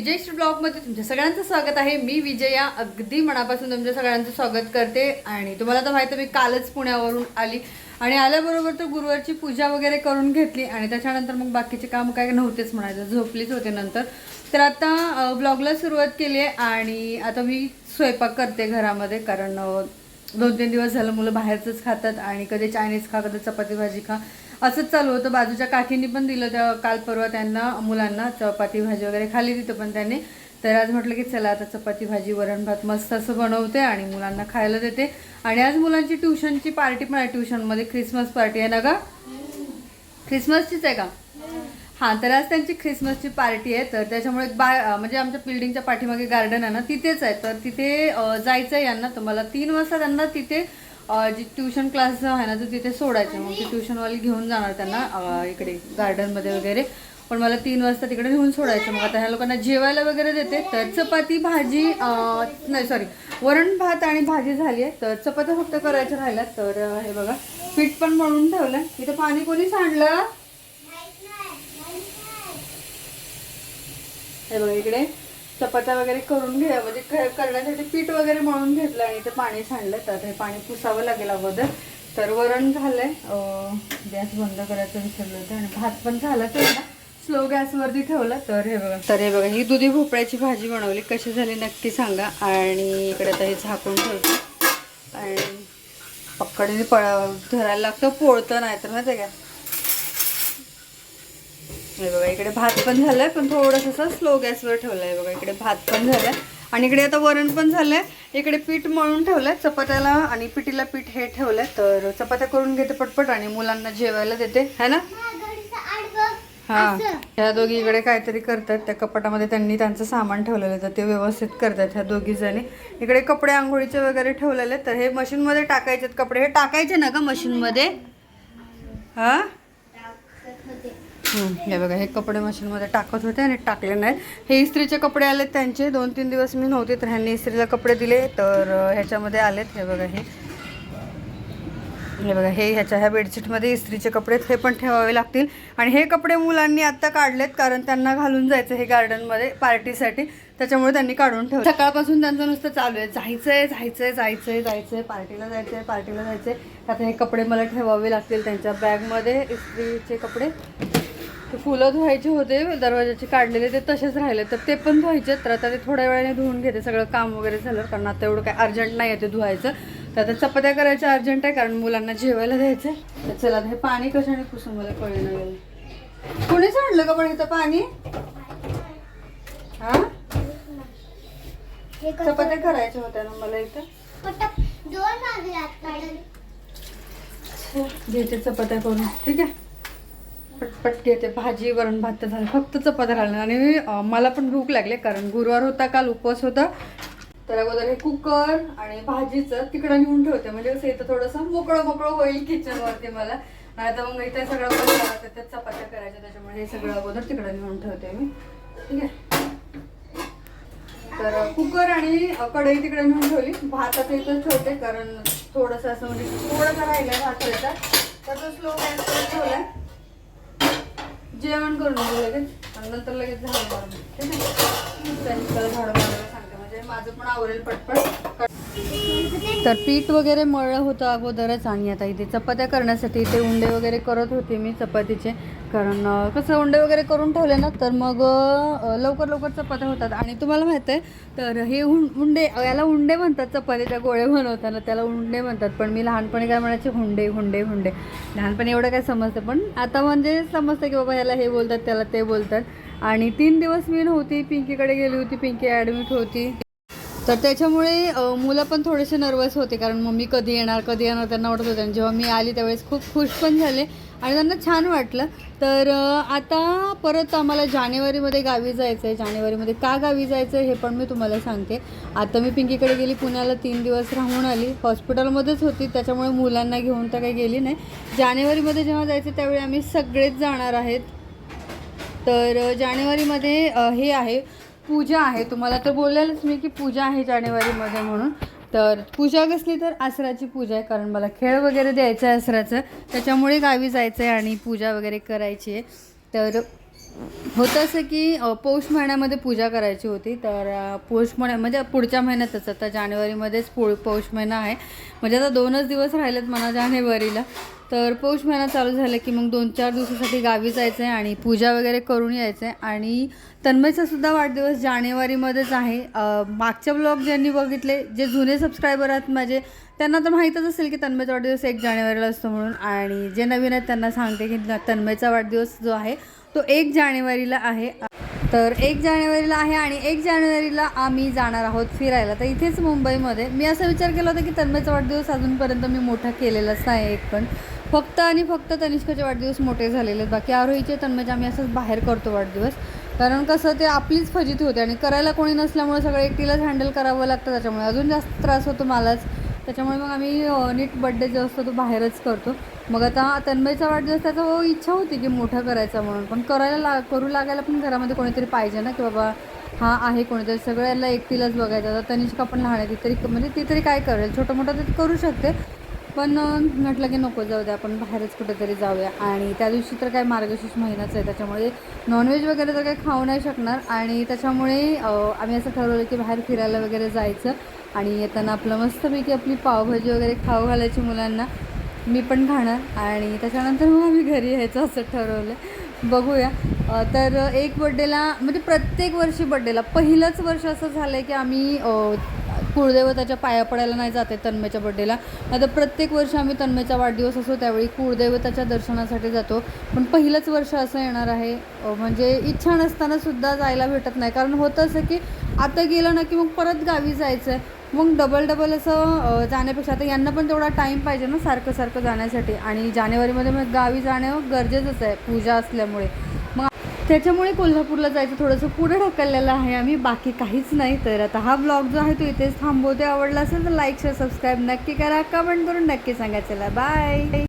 विजयश्री ब्लॉगमध्ये तुमच्या सगळ्यांचं स्वागत आहे. मी विजया अगदी मनापासून तुमच्या सगळ्यांचं स्वागत करते. आणि तुम्हाला तर माहिती मी कालच पुण्यावरून आली. आणि आल्याबरोबर तर गुरुवारची पूजा वगैरे करून घेतली. आणि त्याच्यानंतर मग बाकीचे काम काय नव्हतेच म्हणायचं. झोपलीच होते नंतर. तर आता ब्लॉगला सुरुवात केली आहे. आणि आता मी स्वयंपाक करते घरामध्ये. कारण दोन तीन दिवस झालं मुलं बाहेरचंच खातात. आणि कधी चायनीज खा कधी चपाती भाजी खा. असंच चालू होतं. बाजूच्या काकींनी पण दिलं त्या काल परवा त्यांना मुलांना चपाती भाजी वगैरे खाली तिथं पण त्यांनी. तर आज म्हटलं की चला आता चपाती भाजी वरण भात मस्त असं बनवते आणि मुलांना खायला देते. आणि आज मुलांची ट्युशनची पार्टी पण आहे ट्युशनमध्ये. क्रिसमस पार्टी आहे ना का ख्रिसमसचीच आहे का? हां तर आज त्यांची ख्रिसमसची पार्टी आहे. तर त्याच्यामुळे बा म्हणजे आमच्या बिल्डिंगच्या पाठीमागे गार्डन आहे ना तिथेच आहे. तर तिथे जायचं आहे यांना. तर मला तीन वाजता त्यांना तिथे जी ट्युशन क्लास आहे ना तर तिथे सोडायचं. आहे. मग ती ट्युशनवाली घेऊन जाणार त्यांना इकडे गार्डनमध्ये वगैरे. पण मला तीन वाजता तिकडे नेऊन सोडायचं. मग आता ह्या लोकांना जेवायला वगैरे देते. तर चपाती भाजी नाही सॉरी वरण भात आणि भाजी झाली आहे. तर चपात्या फक्त करायच्या राहिल्यात. तर हे बघा. पीठ पण म्हणून ठेवलं इथं पाणी कोणी सांडलं हे बघा इकडे. चपात्या वगैरे करून घ्या म्हणजे करण्यासाठी पीठ वगैरे मळून घेतलं आणि ते पाणी सांडलं. तर हे पाणी पुसावं लागेल अगोदर. तर वरण झालंय. गॅस बंद करायचं विसरलं होतं आणि भात पण झाला तर स्लो गॅसवरती ठेवलं. तर हे बघा. तर हे बघा ही दुधी भोपळ्याची भाजी बनवली. कशी झाली नक्की सांगा. आणि इकडे आता हे झाकून ठेवतो. आणि पकडीने पळ धरायला लागतं पोळतं नाही तर माहिती आहे का? हे बघा इकडे भात पण झालाय पण थोडंसं असं स्लो गॅसवर ठेवलंय बघा. इकडे भात पण झालाय. आणि इकडे आता वरण पण झालंय. इकडे पीठ मळून ठेवलंय चपात्याला आणि पिठीला पीठ हे ठेवलंय. तर चपात्या करून घेते पटपट आणि मुलांना जेवायला देते. है ना? हा. ह्या दोघी इकडे काहीतरी करतात. त्या कपाटामध्ये त्यांनी त्यांचं सामान ठेवलेलं आहे तर ते व्यवस्थित करतात ह्या दोघी जणी. इकडे कपडे आंघोळीचे वगैरे ठेवलेले तर हे मशीनमध्ये टाकायचे आहेत कपडे. हे टाकायचे ना का मशीनमध्ये? हा? हे बघा हे कपडे मशीनमध्ये टाकत होते आणि टाकले नाहीत. हे इस्त्रीचे कपडे आलेत त्यांचे. दोन तीन दिवस मी नव्हते तर ह्यांनी इस्त्रीला कपडे दिले. तर ह्याच्यामध्ये आलेत हे बघा हे. हे बघा हे ह्याच्या ह्या बेडशीटमध्ये इस्त्रीचे कपडे आहेत, हे पण ठेवावे लागतील. आणि हे कपडे मुलांनी आत्ता काढलेत कारण त्यांना घालून जायचं हे गार्डनमध्ये पार्टीसाठी. त्याच्यामुळे त्यांनी काढून ठेवलं. सकाळपासून त्यांचं नुसतं चालू आहे. जायचं आहे जायचं आहे जायचं आहे जायचं आहे पार्टीला जायचं आहे पार्टीला जायचं आहे आता हे कपडे मला ठेवावे लागतील त्यांच्या बॅगमध्ये इस्त्रीचे कपडे. ते फुलं धुवायचे होते दरवाजाचे काढलेले ते तसेच राहिले. तर ते पण धुवायचे तर आता ते थोड्या वेळाने धुवून घेते. सगळं काम वगैरे झालं कारण आता एवढं काय अर्जंट नाही आहे ते धुवायचं. तर आता चपात्या करायच्या अर्जंट आहे कारण मुलांना जेवायला द्यायचं तर चला आता हे पाणी कशाने पुसून मला कळलं गेलं कोणी सांडलं का पण इथं पाणी? हा? चपात्या करायच्या होत्या ना मला इथं. घेते चपात्या करून. ठीक आहे? पटपट घेते. भाजी वरण भात तर झालं. फक्त चपात्या राहिलं आणि मला पण भूक लागली कारण गुरुवार होता काल उपवास होता. तर अगोदर हे कुकर आणि भाजीचं तिकडं नेऊन ठेवते. म्हणजे कसं इथं थोडंसं मोकळं मोकळं होईल किचनवरती मला. नाही तर मग इथे सगळं पण त्याच्यात चपात्या करायच्या. त्याच्यामुळे हे सगळं अगोदर तिकडं नेऊन ठेवते मी. ठीक आहे? तर कुकर आणि कढई तिकडे नेऊन ठेवली. भात आता इथं ठेवते कारण थोडंसं असं म्हणजे थोडंसं राहिलं भात व्हायचा तर तो स्लो गॅसवर ठेवलाय. जेवण करून घेऊ लगेच. आणि नंतर लगेच झाडं मारून ठीक आहे? झाडं मारायला सांगते. म्हणजे माझं पण आवरेल पटपट. तर पीठ वगैरे मळलं होतं अगोदरच आणि आता इथे चपात्या करण्यासाठी इथे उंडे वगैरे करत होते मी चपातीचे. कारण कसं उंडे वगैरे करून ठेवले ना तर मग लवकर लवकर चपात्या होतात. आणि तुम्हाला माहीत आहे तर हे उं उंडे याला उंडे म्हणतात चपातीच्या गोळे बनवताना. त्याला उंडे म्हणतात. पण मी लहानपणी काय म्हणायचे हुंडे हुंडे हुंडे. लहानपणी एवढं काय समजतं. पण आता म्हणजे समजतं की बाबा याला हे बोलतात त्याला ते बोलतात. आणि तीन दिवस मी नव्हती पिंकीकडे गेली होती पिंकी ॲडमिट होती. तर त्याच्यामुळे मुलं पण थोडेसे नर्वस होते. कारण मम्मी कधी येणार कधी येणार त्यांना वाटत होतं. आणि जेव्हा मी आली त्यावेळेस खूप खुश पण झाले. आणि त्यांना छान वाटलं. तर आता परत आम्हाला जानेवारीमध्ये गावी जायचं आहे जानेवारीमध्ये का गावी जायचं आहे हे पण मी तुम्हाला सांगते. आता मी पिंकीकडे गेली पुण्याला तीन दिवस राहून आली. हॉस्पिटलमध्येच होती. त्याच्यामुळे मुलांना घेऊन तर काही गेली नाही. जानेवारीमध्ये जेव्हा जायचं त्यावेळी आम्ही सगळेच जाणार आहेत. तर जानेवारीमध्ये हे आहे. पूजा आहे. तुम्हाला तर बोललेलंच मी की पूजा आहे जानेवारीमध्ये म्हणून. तर पूजा कसली तर आसराची पूजा आहे कारण मला खेळ वगैरे द्यायचं आहे आसराचं. त्याच्यामुळे गावी जायचं आहे आणि पूजा वगैरे करायची आहे. तर होतं असं की पौष महिन्यामध्ये पूजा करायची होती. तर पौष महिन्या म्हणजे पुढच्या महिन्यातच. आता जानेवारीमध्येच पो पौष महिना आहे. म्हणजे आता दोनच दिवस राहिलेत मला जानेवारीला. तर पौष महिना चालू झाला की मग दोन चार दिवसासाठी गावी जायचं आहे आणि पूजा वगैरे करून यायचं आहे आणि तन्मयचा सुद्धा वाढदिवस जानेवारीमध्येच आहे. मागच्या ब्लॉग ज्यांनी बघितले जे जुने सबस्क्रायबर आहेत माझे त्यांना तर माहीतच असेल की तन्मयचा वाढदिवस एक जानेवारीला असतो म्हणून. आणि जे नवीन आहेत त्यांना सांगते की तन्मयचा वाढदिवस जो आहे तो एक जानेवारीला आहे. तर एक जानेवारीला आहे आणि एक जानेवारीला आम्ही जाणार आहोत फिरायला. तर इथेच मुंबईमध्ये. मी असा विचार केला होता की तन्मयचा वाढदिवस अजूनपर्यंत मी मोठा केलेलाच नाही एक पण. फक्त आणि फक्त तनिष्काचे वाढदिवस मोठे झालेले आहेत. बाकी आरोहीचे तन्मयचे आम्ही असंच बाहेर करतो वाढदिवस. कारण कसं ते आपलीच फजिती होते आणि करायला कोणी नसल्यामुळे सगळं एकटीलाच हँडल करावं लागतं त्याच्यामुळे. अजून जास्त त्रास होतो मलाच. त्याच्यामुळे मग आम्ही नीट बड्डे जो असतो तो बाहेरच करतो. मग आता तन्मयचा वाढदिवस त्याचा हो इच्छा होती की मोठा करायचा म्हणून. पण करायला ला करू लागायला पण घरामध्ये कोणीतरी पाहिजे ना की बाबा हा आहे कोणीतरी. सगळ्यांना एकटीलाच बघायचं. आता तनिष्का पण लहान आहे ती तरी म्हणजे ती तरी काय करेल? छोटं मोठं तर करू शकते. पण म्हटलं की नको जाऊ द्या आपण बाहेरच कुठेतरी जाऊया. आणि त्या दिवशी तर काय मार्गशीर्ष महिनाच आहे त्याच्यामुळे नॉनव्हेज वगैरे तर काही खाऊ नाही शकणार. आणि त्याच्यामुळे आम्ही असं ठरवलं की बाहेर फिरायला वगैरे जायचं. आणि येताना आपलं मस्तपैकी आपली पावभाजी वगैरे खाऊ घालायची मुलांना. मी पण खाणार. आणि त्याच्यानंतर मग आम्ही घरी यायचं असं ठरवलं. बघूया. तर एक बड्डेला म्हणजे प्रत्येक वर्षी बड्डेला पहिलंच वर्ष असं झालं आहे की आम्ही कुळदेवताच्या पाया पडायला नाही जाते तन्मयच्या बड्डेला आता प्रत्येक वर्षी आम्ही तन्मयचा वाढदिवस असो त्यावेळी कुळदेवताच्या दर्शनासाठी जातो. पण पहिलंच वर्ष असं येणार आहे. म्हणजे इच्छा नसताना सुद्धा जायला भेटत नाही. कारण होतं असं की आता गेलं ना की मग परत गावी जायचं आहे मग डबल डबल असं जाण्यापेक्षा आता यांना पण तेवढा टाईम पाहिजे ना सारखं सारखं जाण्यासाठी. आणि जानेवारीमध्ये मग गावी जाणं गरजेचंच आहे पूजा असल्यामुळे. त्याच्यामुळे कोल्हापूरला जायचं थोडंसं पुढे ढकललेलं आहे आम्ही. बाकी काहीच नाही. तर आता हा ब्लॉग जो आहे तो इथेच थांबवते आवडला असेल तर लाईक शेअर सबस्क्राईब नक्की करा. कमेंट करून नक्की सांगा. चला बाय